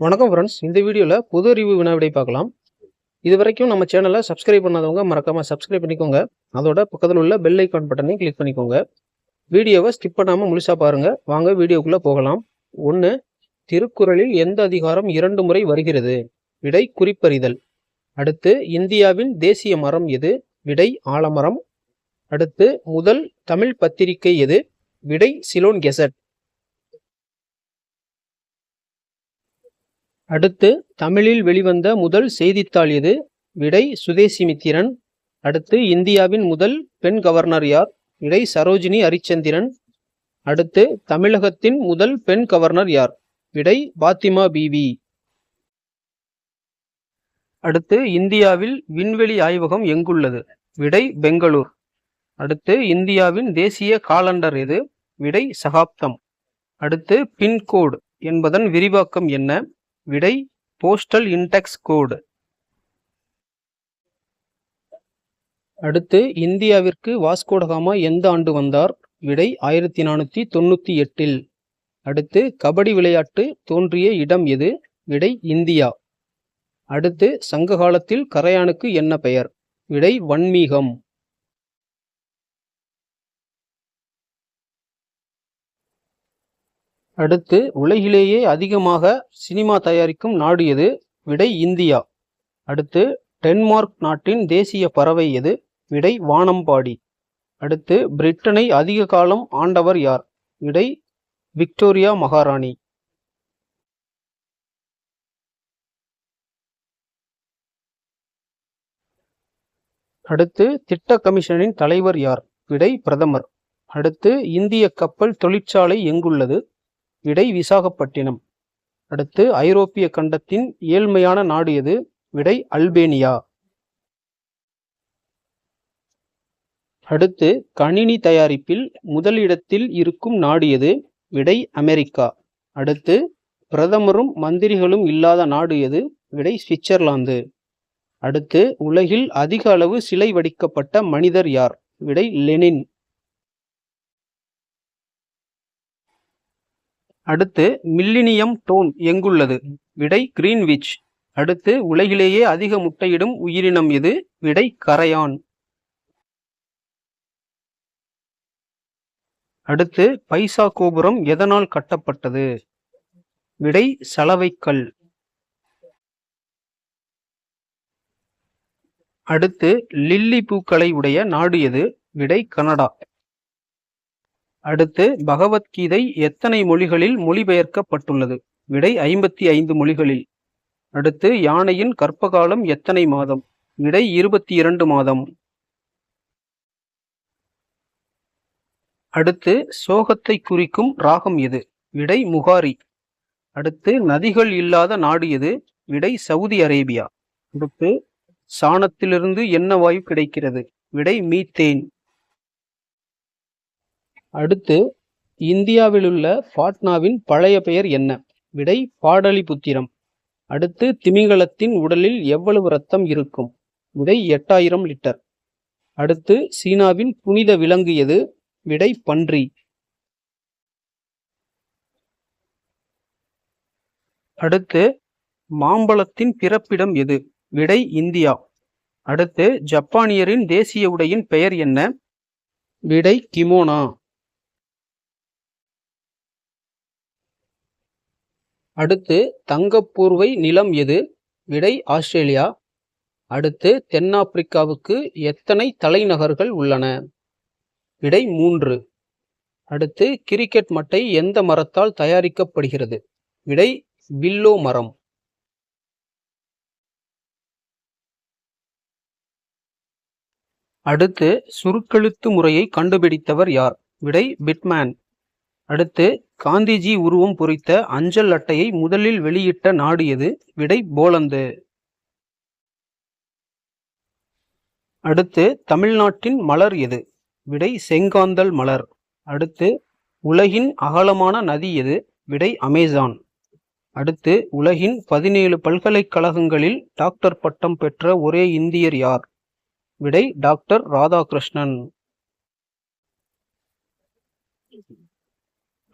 வணக்கம் ஃப்ரெண்ட்ஸ் இந்த வீடியோவில் புது அறிவு வினா விடை பார்க்கலாம். இது வரைக்கும் நம்ம சேனலை சப்ஸ்கிரைப் பண்ணாதவங்க மறக்காமல் சப்ஸ்கிரைப் பண்ணிக்கோங்க. அதோட பக்கத்தில் உள்ள பெல் ஐக்கான் பட்டனையும் கிளிக் பண்ணிக்கோங்க. வீடியோவை ஸ்கிப் பண்ணாமல் முழுசாக பாருங்கள் வாங்க வீடியோக்குள்ளே போகலாம். ஒன்று திருக்குறளில் எந்த அதிகாரம் இரண்டு முறை வருகிறது? விடை குறிப்பறிதல். அடுத்து இந்தியாவின் தேசிய மரம் எது? விடை ஆலமரம். அடுத்து முதல் தமிழ் பத்திரிகை எது? விடை சிலோன் கெசட். அடுத்து தமிழில் வெளிவந்த முதல் செய்தித்தாள் எது? விடை சுதேசிமித்திரன் அடுத்து இந்தியாவின் முதல் பெண் கவர்னர் யார்? விடை சரோஜினி ஹரிச்சந்திரன் அடுத்து தமிழகத்தின் முதல் பெண் கவர்னர் யார்? விடை பாத்திமா பிவி. அடுத்து இந்தியாவில் விண்வெளி ஆய்வகம் எங்குள்ளது? விடை பெங்களூர். அடுத்து இந்தியாவின் தேசிய காலண்டர் எது? விடை சகாப்தம். அடுத்து பின்கோடு என்பதன் விரிவாக்கம் என்ன? விடை போஸ்டல் இன்டெக்ஸ் கோடு அடுத்து இந்தியாவிற்கு வாஸ்கோடகாமா எந்த ஆண்டு வந்தார்? விடை ஆயிரத்தி நானூற்றி தொண்ணூற்றி எட்டில். அடுத்து கபடி விளையாட்டு தோன்றிய இடம் எது? விடை இந்தியா. அடுத்து சங்க காலத்தில் கரையானுக்கு என்ன பெயர்? விடை வன்மீகம். அடுத்து உலகிலேயே அதிகமாக சினிமா தயாரிக்கும் நாடு எது? விடை இந்தியா. அடுத்து டென்மார்க் நாட்டின் தேசிய பறவை எது? விடை வானம்பாடி. அடுத்து பிரிட்டனை அதிக காலம் ஆண்டவர் யார்? விடை விக்டோரியா மகாராணி. அடுத்து திட்ட கமிஷனின் தலைவர் யார்? விடை பிரதமர். அடுத்து இந்திய கப்பல் தொழிற்சாலை எங்குள்ளது? விடை விசாகப்பட்டினம். அடுத்து ஐரோப்பிய கண்டத்தின் ஏழ்மையான நாடு எது? விடை அல்பேனியா. அடுத்து கணினி தயாரிப்பில் முதலிடத்தில் இருக்கும் நாடு எது? விடை அமெரிக்கா. அடுத்து பிரதமரும் மந்திரிகளும் இல்லாத நாடு எது? விடை சுவிட்சர்லாந்து. அடுத்து உலகில் அதிக அளவு சிலை வடிக்கப்பட்ட மனிதர் யார்? விடை லெனின். அடுத்து மில்லினியம் டோன் எங்குள்ளது விடை கிரீன்விச். அடுத்து உலகிலேயே அதிக முட்டையிடும் உயிரினம் எது விடை கரையான். அடுத்து பைசா கோபுரம் எதனால் கட்டப்பட்டது? விடை சலவைக்கல். அடுத்து லில்லி பூக்களை உடைய நாடு எது? விடை கனடா. அடுத்து பகவத்கீதை எத்தனை மொழிகளில் மொழிபெயர்க்கப்பட்டுள்ளது? விடை ஐம்பத்தி ஐந்து மொழிகளில். அடுத்து யானையின் கற்பகாலம் எத்தனை மாதம்? விடை இருபத்தி இரண்டு மாதம். அடுத்து சோகத்தை குறிக்கும் ராகம் எது? விடை முகாரி. அடுத்து நதிகள் இல்லாத நாடு எது? விடை சவுதி அரேபியா. அடுத்து சாணத்திலிருந்து என்ன வாயு கிடைக்கிறது? விடை மீத்தேன். அடுத்து இந்தியாவிலுள்ள பாட்னாவின் பழைய பெயர் என்ன? விடை பாடலிபுத்திரம். அடுத்து திமிங்கலத்தின் உடலில் எவ்வளவு ரத்தம் இருக்கும்? விடை எட்டாயிரம் லிட்டர். அடுத்து சீனாவின் புனித விலங்கு எது? விடை பன்றி. அடுத்து மாம்பழத்தின் பிறப்பிடம் எது? விடை இந்தியா. அடுத்து ஜப்பானியரின் தேசிய உடையின் பெயர் என்ன? விடை கிமோனா. அடுத்து தங்கப்பூர்வை நிலம் எது? விடை ஆஸ்திரேலியா. அடுத்து தென்னாப்பிரிக்காவுக்கு எத்தனை தலைநகர்கள் உள்ளன? விடை மூன்று. அடுத்து கிரிக்கெட் மட்டை எந்த மரத்தால் தயாரிக்கப்படுகிறது? விடை வில்லோ மரம். அடுத்து சுருக்கெழுத்து முறையை கண்டுபிடித்தவர் யார்? விடை பிட்மேன். அடுத்து காந்திஜி உருவம் பொறித்த அஞ்சல் அட்டையை முதலில் வெளியிட்ட நாடு எது? விடை போலந்து. அடுத்து தமிழ்நாட்டின் மலர் எது? விடை செங்காந்தல் மலர். அடுத்து உலகின் அகலமான நதி எது? விடை அமேசான். அடுத்து உலகின் பதினேழு பல்கலைக்கழகங்களில் டாக்டர் பட்டம் பெற்ற ஒரே இந்தியர் யார்? விடை டாக்டர் ராதாகிருஷ்ணன்.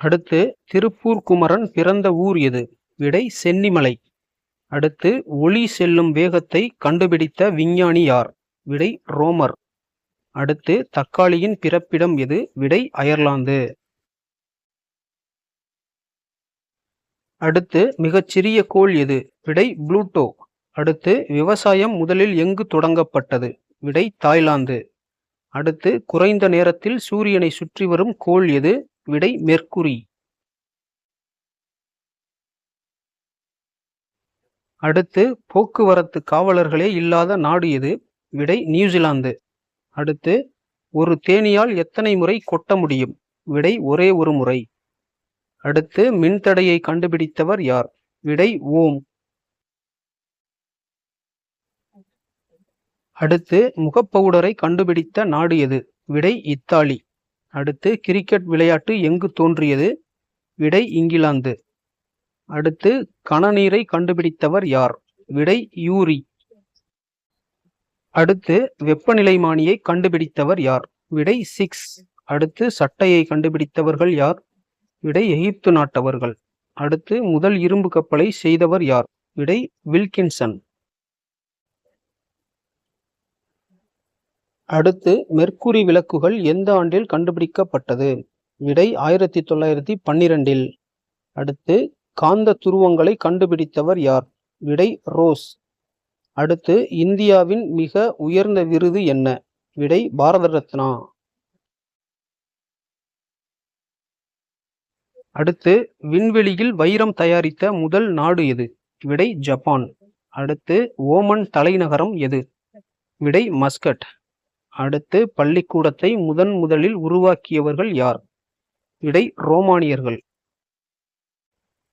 அடுத்து திருப்பூர் குமரன் பிறந்த ஊர் எது? விடை சென்னிமலை. அடுத்து ஒளி செல்லும் வேகத்தை கண்டுபிடித்த விஞ்ஞானி யார்? விடை ரோமர். அடுத்து தக்காளியின் பிறப்பிடம் எது? விடை அயர்லாந்து. அடுத்து மிகச்சிறிய கோள் எது? விடை புளூட்டோ. அடுத்து விவசாயம் முதலில் எங்கு தொடங்கப்பட்டது? விடை தாய்லாந்து. அடுத்து குறைந்த நேரத்தில் சூரியனை சுற்றி வரும் கோள் எது? விடை மெர்க்குரி அடுத்து போக்குவரத்து காவலர்களே இல்லாத நாடு எது? விடை நியூசிலாந்து. அடுத்து ஒரு தேனியால் எத்தனை முறை கொட்ட முடியும்? விடை ஒரே ஒரு முறை. அடுத்து மின்தடையை கண்டுபிடித்தவர் யார்? விடை ஓம். அடுத்து முகப்பவுடரை கண்டுபிடித்த நாடு எது? விடை இத்தாலி. அடுத்து கிரிக்கெட் விளையாட்டு எங்கு தோன்றியது? விடை இங்கிலாந்து. அடுத்து கணநீரை கண்டுபிடித்தவர் யார்? விடை யூரி. அடுத்து வெப்பநிலைமானியை கண்டுபிடித்தவர் யார்? விடை சிக்ஸ். அடுத்து சட்டையை கண்டுபிடித்தவர்கள் யார்? விடை எகிப்து நாட்டவர்கள். அடுத்து முதல் இரும்பு கப்பலை செய்தவர் யார்? விடை வில்கின்சன். அடுத்து மெர்க்குரி விளக்குகள் எந்த ஆண்டில் கண்டுபிடிக்கப்பட்டது? விடை ஆயிரத்தி தொள்ளாயிரத்தி பன்னிரெண்டில். அடுத்து காந்த துருவங்களை கண்டுபிடித்தவர் யார்? விடை ரோஸ். அடுத்து இந்தியாவின் மிக உயர்ந்த விருது என்ன? விடை பாரத ரத்னா அடுத்து விண்வெளியில் வைரம் தயாரித்த முதல் நாடு எது? விடை ஜப்பான். அடுத்து ஓமன் தலைநகரம் எது? விடை மஸ்கட். அடுத்து பள்ளிக்கூடத்தை முதன் முதலில் உருவாக்கியவர்கள் யார்? விடை ரோமானியர்கள்.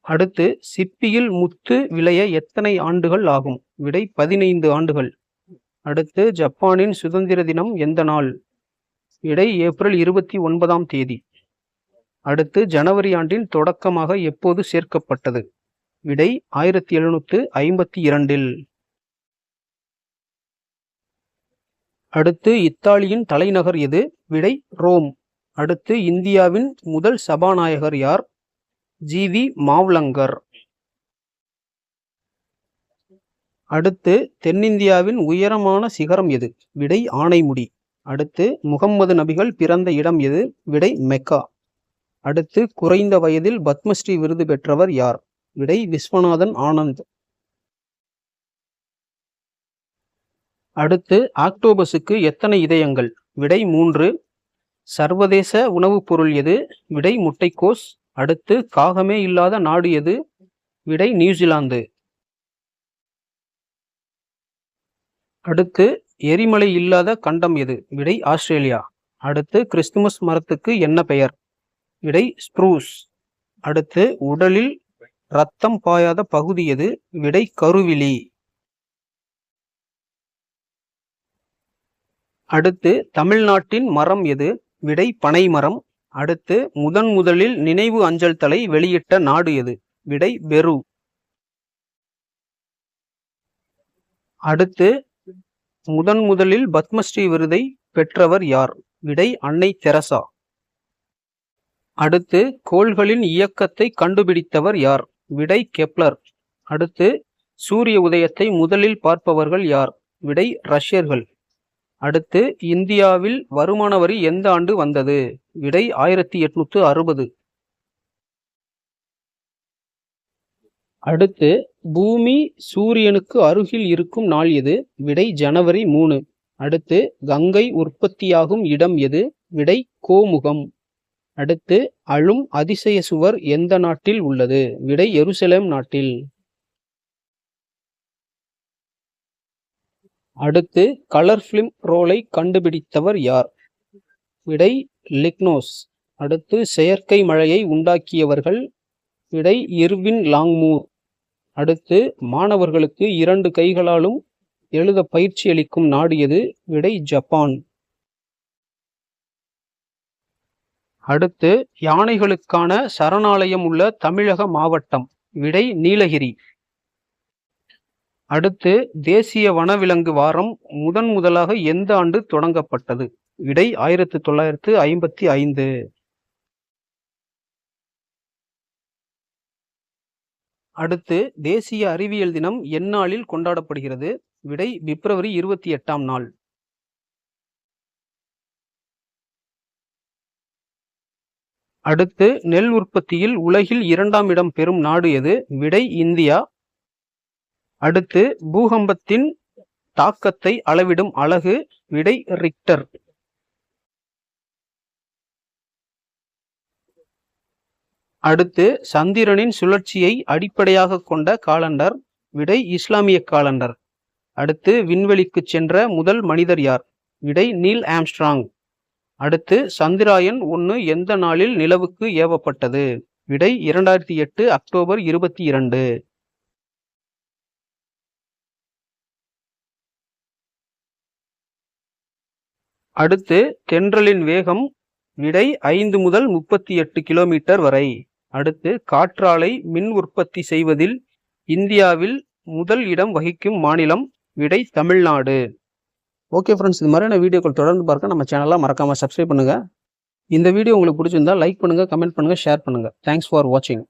அடுத்து சிப்பியில் முத்து விளைய எத்தனை ஆண்டுகள் ஆகும்? விடை பதினைந்து ஆண்டுகள். அடுத்து ஜப்பானின் சுதந்திர தினம் எந்த நாள்? விடை ஏப்ரல் இருபத்தி ஒன்பதாம் தேதி. அடுத்து ஜனவரி ஆண்டின் தொடக்கமாக எப்போது சேர்க்கப்பட்டது? விடை ஆயிரத்தி எழுநூற்று ஐம்பத்தி இரண்டில். அடுத்து இத்தாலியின் தலைநகர் எது? விடை ரோம். அடுத்து இந்தியாவின் முதல் சபாநாயகர் யார்? ஜி. வி. மாவ்லங்கர். அடுத்து தென்னிந்தியாவின் உயரமான சிகரம் எது? விடை ஆனைமுடி அடுத்து முகம்மது நபிகள் பிறந்த இடம் எது? விடை மெக்கா. அடுத்து குறைந்த வயதில் பத்மஸ்ரீ விருது பெற்றவர் யார்? விடை விஸ்வநாதன் ஆனந்த். அடுத்து ஆக்டோபஸுக்கு எத்தனை இதயங்கள்? விடை மூன்று. சர்வதேச உணவுப் பொருள் எது? விடை முட்டைக்கோஸ். அடுத்து காகமே இல்லாத நாடு எது? விடை நியூசிலாந்து. அடுத்து எரிமலை இல்லாத கண்டம் எது? விடை ஆஸ்திரேலியா. அடுத்து கிறிஸ்துமஸ் மரத்துக்கு என்ன பெயர்? விடை ஸ்ப்ரூஸ். அடுத்து உடலில் ரத்தம் பாயாத பகுதி எது? விடை கருவிழி. அடுத்து தமிழ்நாட்டின் மரம் எது? விடை பனை மரம் அடுத்து முதன் முதலில் நினைவு அஞ்சல் தலை வெளியிட்ட நாடு எது? விடை பெரு. அடுத்து முதன் முதலில் பத்மஸ்ரீ விருதை பெற்றவர் யார்? விடை அன்னை தெரசா. அடுத்து கோள்களின் இயக்கத்தை கண்டுபிடித்தவர் யார்? விடை கெப்லர் அடுத்து சூரிய உதயத்தை முதலில் பார்ப்பவர்கள் யார்? விடை ரஷ்யர்கள். அடுத்து இந்தியாவில் வருமான வரி எந்த ஆண்டு வந்தது? விடை ஆயிரத்தி எட்நூத்து அறுபது. அடுத்து பூமி சூரியனுக்கு அருகில் இருக்கும் நாள் எது? விடை ஜனவரி மூணு. அடுத்து கங்கை உற்பத்தியாகும் இடம் எது? விடை கோமுகம். அடுத்து அழும் அதிசய சுவர் எந்த நாட்டில் உள்ளது? விடை எருசலேம் நாட்டில். அடுத்து கலர் ஃபிலிம் ரோலை கண்டுபிடித்தவர் யார்? விடை லிக்னோஸ். அடுத்து செயற்கை மழையை உண்டாக்கியவர்கள் விடை இர்வின் லாங்மூர். அடுத்து மாணவர்களுக்கு இரண்டு கைகளாலும் எழுத பயிற்சி அளிக்கும் நாடு எது விடை ஜப்பான். அடுத்து யானைகளுக்கான சரணாலயம் உள்ள தமிழக மாவட்டம் விடை நீலகிரி. அடுத்து தேசிய வனவிலங்கு வாரம் முதன் முதலாக எந்த ஆண்டு தொடங்கப்பட்டது? விடை ஆயிரத்தி தொள்ளாயிரத்து ஐம்பத்தி ஐந்து. அடுத்து தேசிய அறிவியல் தினம் எந்நாளில் கொண்டாடப்படுகிறது? விடை பிப்ரவரி இருபத்தி எட்டாம் நாள். அடுத்து நெல் உற்பத்தியில் உலகில் இரண்டாம் இடம் பெறும் நாடு எது? விடை இந்தியா. அடுத்து பூகம்பத்தின் தாக்கத்தை அளவிடும் அலகு விடை ரிக்டர். அடுத்து சந்திரனின் சுழற்சியை அடிப்படையாக கொண்ட காலண்டர் விடை இஸ்லாமிய காலண்டர். அடுத்து விண்வெளிக்கு சென்ற முதல் மனிதர் யார்? விடை நீல் ஆம்ஸ்ட்ராங். அடுத்து சந்திராயன் ஒன்று எந்த நாளில் நிலவுக்கு ஏவப்பட்டது? விடை இரண்டாயிரத்தி எட்டு அக்டோபர் இருபத்தி இரண்டு. அடுத்து தென்றலின் வேகம் விடை ஐந்து முதல் முப்பத்தி எட்டு கிலோமீட்டர் வரை. அடுத்து காற்றாலை மின் உற்பத்தி செய்வதில் இந்தியாவில் முதல் இடம் வகிக்கும் மாநிலம் விடை தமிழ்நாடு. ஓகே ஃப்ரெண்ட்ஸ் இது மாதிரியான வீடியோக்கள் தொடர்ந்து பார்க்க நம்ம சேனலாக மறக்காமல் சப்ஸ்கிரைப் பண்ணுங்கள் இந்த வீடியோ உங்களுக்கு பிடிச்சிருந்தா லைக் பண்ணுங்கள் கமெண்ட் பண்ணுங்கள் ஷேர் பண்ணுங்கள் தேங்க்ஸ் ஃபார் வாட்சிங்